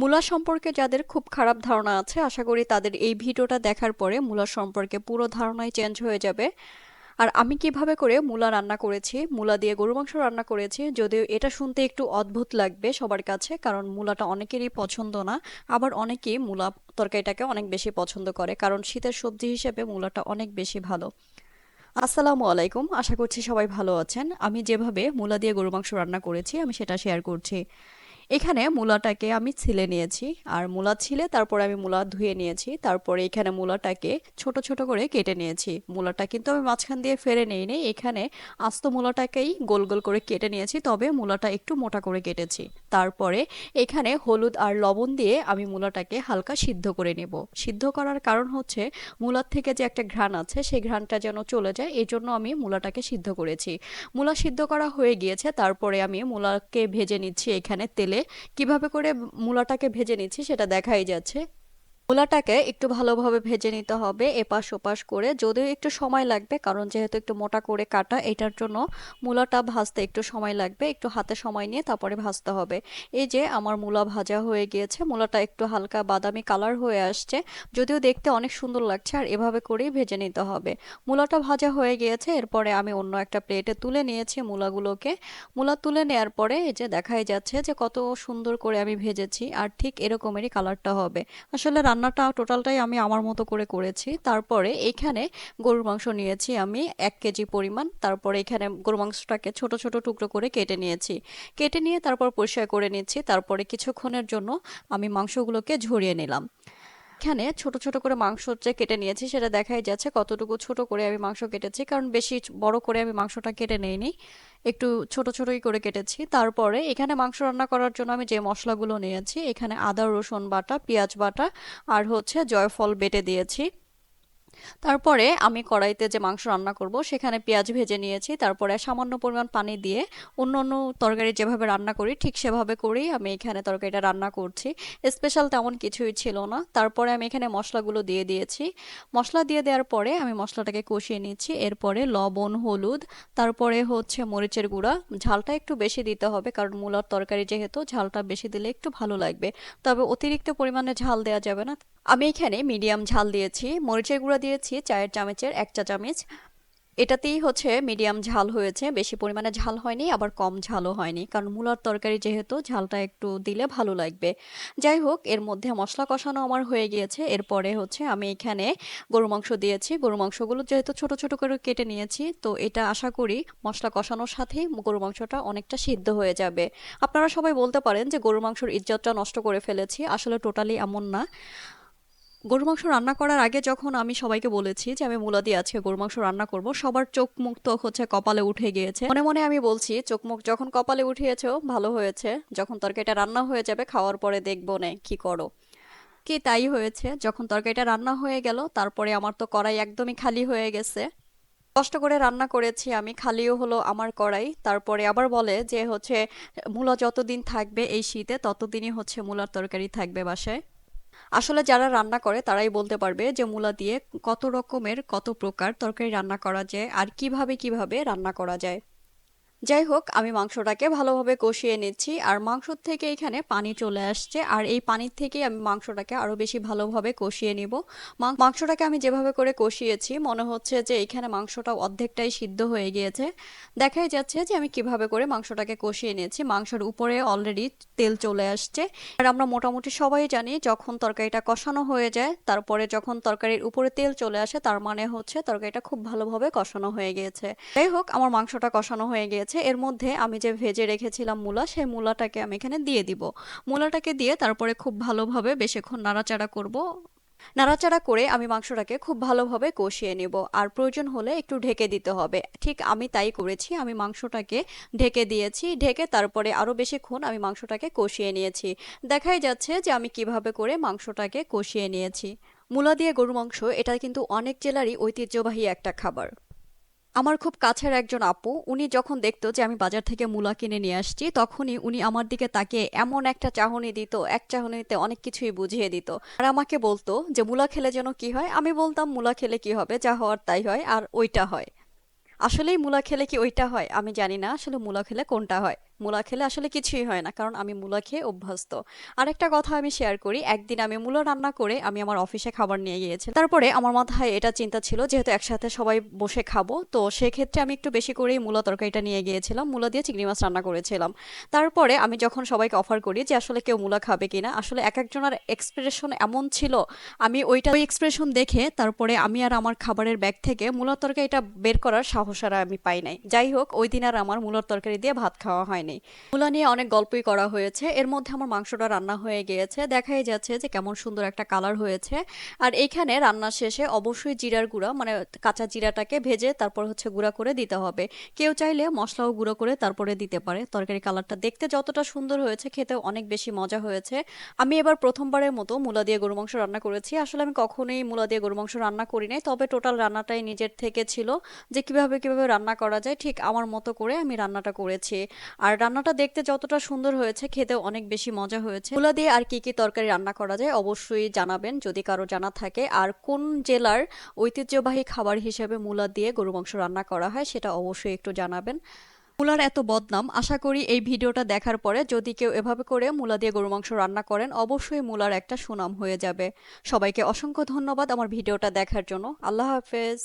মূলা সম্পর্কে যাদের খুব খারাপ ধারণা আছে, আশা করি তাদের এই ভিডিওটা দেখার পরে মূলা সম্পর্কে পুরো ধারণাই চেঞ্জ হয়ে যাবে। আর আমি কীভাবে করে মূলা রান্না করেছি, মূলা দিয়ে গরু মাংস রান্না করেছি, যদিও এটা শুনতে একটু অদ্ভুত লাগবে সবার কাছে, কারণ মূলাটা অনেকেরই পছন্দ না, আবার অনেকেই মূলা তরকারিটাকে অনেক বেশি পছন্দ করে, কারণ শীতের সবজি হিসেবে মূলাটা অনেক বেশি ভালো। আসসালামু আলাইকুম, আশা করছি সবাই ভালো আছেন। আমি যেভাবে মূলা দিয়ে গরু মাংস রান্না করেছি, আমি সেটা শেয়ার করছি। এখানে মূলাটাকে আমি ছিলে নিয়েছি। আর মূলা ছিলে, তারপরে আমি মূলা ধুয়ে নিয়েছি। তারপরে এখানে মূলাটাকে ছোট ছোট করে কেটে নিয়েছি। মূলাটা কিন্তু আমি মাঝখান দিয়ে ফেরে নেই নি এখানে আস্ত মূলাটাকেই গোল গোল করে কেটে নিয়েছি। তবে মূলাটা একটু মোটা করে কেটেছি। তারপরে এখানে হলুদ আর লবণ দিয়ে আমি মূলাটাকে হালকা সিদ্ধ করে নেব। সিদ্ধ করার কারণ হচ্ছে, মূলার থেকে যে একটা ঘ্রাণ আছে, সেই ঘ্রাণটা যেন চলে যায় এই জন্য আমি মূলাটাকে সিদ্ধ করেছি। মূলা সিদ্ধ করা হয়ে গিয়েছে। তারপরে আমি মূলাকে ভেজে নিচ্ছি এখানে তেলে। কীভাবে করে মূলাটাকে ভেজে নিচ্ছি সেটা দেখাই যাচ্ছে। মূলাটাকে একটু ভালোভাবে ভেজে নিতে হবে এপাশ ওপাশ করে। যদিও একটু সময় লাগবে, কারণ যেহেতু একটু মোটা করে কাটা, এটার জন্য মূলাটা ভাজতে একটু সময় লাগবে। একটু হাতে সময় নিয়ে তারপরে ভাজতে হবে। এই যে আমার মূলা ভাজা হয়ে গিয়েছে, মূলাটা একটু হালকা বাদামি কালার হয়ে আসছে। যদিও দেখতে অনেক সুন্দর লাগছে, আর এভাবে করেই ভেজে নিতে হবে। মূলাটা ভাজা হয়ে গিয়েছে, এরপরে আমি অন্য একটা প্লেটে তুলে নিয়েছি মূলাগুলোকে। মূলা তুলে নেওয়ার পরে এই যে দেখাই যাচ্ছে যে কত সুন্দর করে আমি ভেজেছি, আর ঠিক এরকমেরই কালারটা হবে। আসলে রান্নাটা টোটালটাই আমি আমার মতো করে করেছি। তারপরে এখানে গরুর মাংস নিয়েছি আমি এক কেজি পরিমাণ। তারপরে এখানে গরুর মাংসটাকে ছোট ছোট টুকরো করে কেটে নিয়েছি। কেটে নিয়ে তারপর পরিষ্কার করে নিচ্ছি। তারপরে কিছুক্ষণের জন্য আমি মাংসগুলোকে ঝরিয়ে নিলাম। এখানে ছোট ছোট করে মাংস যে কেটে নিয়েছি, সেটা দেখাই যাচ্ছে কতটুকু ছোট করে আমি মাংস কেটেছি, কারণ বেশি বড় করে আমি মাংসটা কেটে নেইনি, একটু ছোট, ছোটই করে কেটেছি। তারপরে এখানে মাংস রান্না করার জন্য আমি যে মশলাগুলো নিয়েছি, এখানে আদা, রসুন বাটা, পেঁয়াজ বাটা, আর হচ্ছে জয়ফল বেটে দিয়েছি। তারপরে আমি কড়াইতে যে মাংস রান্না করব, সেখানে পেঁয়াজ ভেজে নিয়েছি। তারপরে সামান্য পরিমাণ পানি দিয়ে অন্য অন্য তরকারি যেভাবে রান্না করি, ঠিক সেভাবে করেই আমি এখানে তরকারিটা রান্না করছি। স্পেশাল তেমন কিছুই ছিল না। তারপরে আমি এখানে মশলাগুলো দিয়ে দিয়েছি। মশলা দিয়ে দেওয়ার পরে আমি মশলাটাকে কষিয়ে নিচ্ছি। এরপরে লবণ, হলুদ, তারপরে হচ্ছে মরিচের গুঁড়া। ঝালটা একটু বেশি দিতে হবে, কারণ মূলার তরকারি যেহেতু, ঝালটা বেশি দিলে একটু ভালো লাগবে। তবে অতিরিক্ত পরিমাণে ঝাল দেওয়া যাবে না। আমি এখানে মিডিয়াম ঝাল দিয়েছি, মরিচের গুঁড়া দিয়েছি, চায়ের চামচের এক চা চামচ। এটাতেই হচ্ছে মিডিয়াম ঝাল হয়েছে, বেশি পরিমাণে ঝাল হয়নি, আবার কম ঝালও হয়নি, কারণ মূলার তরকারি যেহেতু ঝালটা একটু দিলে ভালো লাগবে। যাই হোক, এর মধ্যে মশলা কষানো আমার হয়ে গিয়েছে, এরপরে হচ্ছে আমি এখানে গরু মাংস দিয়েছি। গরু মাংসগুলো যেহেতু ছোট ছোট করে কেটে নিয়েছি, তো এটা আশা করি মশলা কষানোর সাথেই গরু মাংসটা অনেকটা সিদ্ধ হয়ে যাবে। আপনারা সবাই বলতে পারেন যে গরু মাংসর ইজ্জতটা নষ্ট করে ফেলেছি, আসলে টোটালি এমন না। গরু মাংস রান্না করার আগে যখন আমি সবাইকে বলেছি যে আমি মূলা দিয়ে আজকে গরু মাংস রান্না করব, সবার চোখ মুখ তো হচ্ছে কপালে উঠে গিয়েছে। মনে মনে আমি বলছি, চোখ মুখ যখন কপালে উঠিয়েছেও ভালো হয়েছে। যখন তরকারিটা রান্না হয়ে যাবে, খাওয়ার পরে দেখব নে কি করো। কি তাই হয়েছে? যখন তরকারিটা রান্না হয়ে গেল, তারপরে আমার তো কড়াই একদমই খালি হয়ে গেছে। কষ্ট করে রান্না করেছি আমি, খালিও হলো আমার কড়াই। তারপরে আবার বলে যে হচ্ছে, মূলা যতদিন থাকবে এই শীতে, ততদিনই হচ্ছে মূলার তরকারি থাকবে বাসায়। আসলে যারা রান্না করে, তারাই বলতে পারবে যে মূলা দিয়ে কত রকমের কত প্রকার তরকারি রান্না করা যায় আর কীভাবে কীভাবে রান্না করা যায়। যাই হোক আমি মাংসটাকে ভালোভাবে কষিয়ে নিচ্ছি। আর মাংসর থেকে এখানে পানি চলে আসছে। আর এই পানির থেকে আমি মাংসটাকে আরও বেশি ভালোভাবে কষিয়ে নিব। মাংসটাকে আমি যেভাবে করে কষিয়েছি, মনে হচ্ছে যে এখানে মাংসটা অর্ধেকটাই সিদ্ধ হয়ে গিয়েছে। দেখাই যাচ্ছে যে আমি কীভাবে করে মাংসটাকে কষিয়ে নিয়েছি। মাংসের উপরে অলরেডি তেল চলে আসছে। আর আমরা মোটামুটি সবাই জানি, যখন তরকারিটা কষানো হয়ে যায়, তারপরে যখন তরকারির উপরে তেল চলে আসে, তার মানে হচ্ছে তরকারিটা খুব ভালোভাবে কষানো হয়ে গিয়েছে। যাই হোক আমার মাংসটা কষানো হয়ে গিয়েছে। আছে এর মধ্যে আমি যে ভেজে রেখেছিলাম মূলা, সেই মূলাটাকে আমি এখানে দিয়ে দিব। মূলাটাকে দিয়ে তারপরে খুব ভালোভাবে বেশিক্ষণ নাড়াচাড়া করব। নাড়াচাড়া করে আমি মাংসটাকে খুব ভালোভাবে কষিয়ে নেব। আর প্রয়োজন হলে একটু ঢেকে দিতে হবে। ঠিক আমি তাই করেছি। আমি মাংসটাকে ঢেকে দিয়েছি। ঢেকে তারপরে আরও বেশিক্ষণ আমি মাংসটাকে কষিয়ে নিয়েছি। দেখাই যাচ্ছে যে আমি কীভাবে করে মাংসটাকে কষিয়ে নিয়েছি। মূলা দিয়ে গরু মাংস, এটা কিন্তু অনেক জেলারই ঐতিহ্যবাহী একটা খাবার। আমার খুব কাছের একজন আপু, উনি যখন দেখতো যে আমি বাজার থেকে মূলা কিনে নিয়ে আসছি, তখনই উনি আমার দিকে তাকে এমন একটা চাহনি দিত, এক চাহনিতে অনেক কিছুই বুঝিয়ে দিত। আর আমাকে বলতো যে, মূলা খেলে যেন কি হয়? আমি বলতাম, মূলা খেলে কি হবে? যা হওয়ার তাই হয়, আর ওইটা হয়। আসলেই মূলা খেলে কি ওইটা হয়? আমি জানি না আসলে মূলা খেলে কোনটা হয়। মূলা খেলে আসলে কিছুই হয় না, কারণ আমি মূলা খেয়ে অভ্যস্ত। আরেকটা কথা আমি শেয়ার করি, একদিন আমি মূলা রান্না করে আমি আমার অফিসে খাবার নিয়ে গিয়েছিলাম তারপরে আমার মাথায় এটা চিন্তা ছিল, যেহেতু একসাথে সবাই বসে খাব, তো সেক্ষেত্রে আমি একটু বেশি করেই মূলা তরকারিটা নিয়ে গিয়েছিলাম, মূলা দিয়ে চিংড়ি মাছ রান্না করেছিলাম। তারপরে আমি যখন সবাইকে অফার করি যে আসলে কেউ মূলা খাবে কিনা, আসলে এক একজনের এক্সপ্রেশন এমন ছিল, আমি ওইটা, ওই এক্সপ্রেশন দেখে তারপরে আমি আর আমার খাবারের ব্যাগ থেকে মূলার তরকারিটা বের করার সাহস আর আমি পাই নাই। যাই হোক, ওই দিন আর আমার মূলার তরকারি দিয়ে ভাত খাওয়া হয়নি। মূলা নিয়ে অনেক গল্পই করা হয়েছে। এর মধ্যে আমার মাংসটা রান্না হয়ে গিয়েছে। দেখাই যাচ্ছে যে কেমন সুন্দর একটা কালার হয়েছে। আর এইখানে রান্নার শেষে অবশ্যই জিরার গুঁড়া মানে কাঁচা জিরাটাকে ভেজে তারপর হচ্ছে গুঁড়া করে দিতে হবে। কেউ চাইলে মশলাও গুঁড়ো করে তারপরে দিতে পারে। তরকারি কালারটা দেখতে যতটা সুন্দর হয়েছে, খেতেও অনেক বেশি মজা হয়েছে। আমি এবার প্রথমবারের মতো মূলা দিয়ে গরু মাংস রান্না করেছি। আসলে আমি কখনোই মূলা দিয়ে গরু মাংস রান্না করি নাই। তবে টোটাল রান্নাটাই নিজের থেকে ছিল। যে কীভাবে কীভাবে রান্না করা যায়, ঠিক আমার মতো করে আমি রান্নাটা করেছি। আর রান্নাটা দেখতে যতটা সুন্দর হয়েছে, খেতেও অনেক বেশি মজা হয়েছে। মূলা দিয়ে আর কি কি তরকারি রান্না করা যায় অবশ্যই জানাবেন যদি কারও জানা থাকে। আর কোন জেলার ঐতিহ্যবাহী খাবার হিসেবে মূলা দিয়ে গরু মাংস রান্না করা হয় সেটা অবশ্যই একটু জানাবেন। মূলার এত বদনাম, আশা করি এই ভিডিওটা দেখার পরে যদি কেউ এভাবে করে মূলা দিয়ে গরু মাংস রান্না করেন, অবশ্যই মূলার একটা সুনাম হয়ে যাবে। সবাইকে অসংখ্য ধন্যবাদ আমার ভিডিওটা দেখার জন্য। আল্লাহ হাফেজ।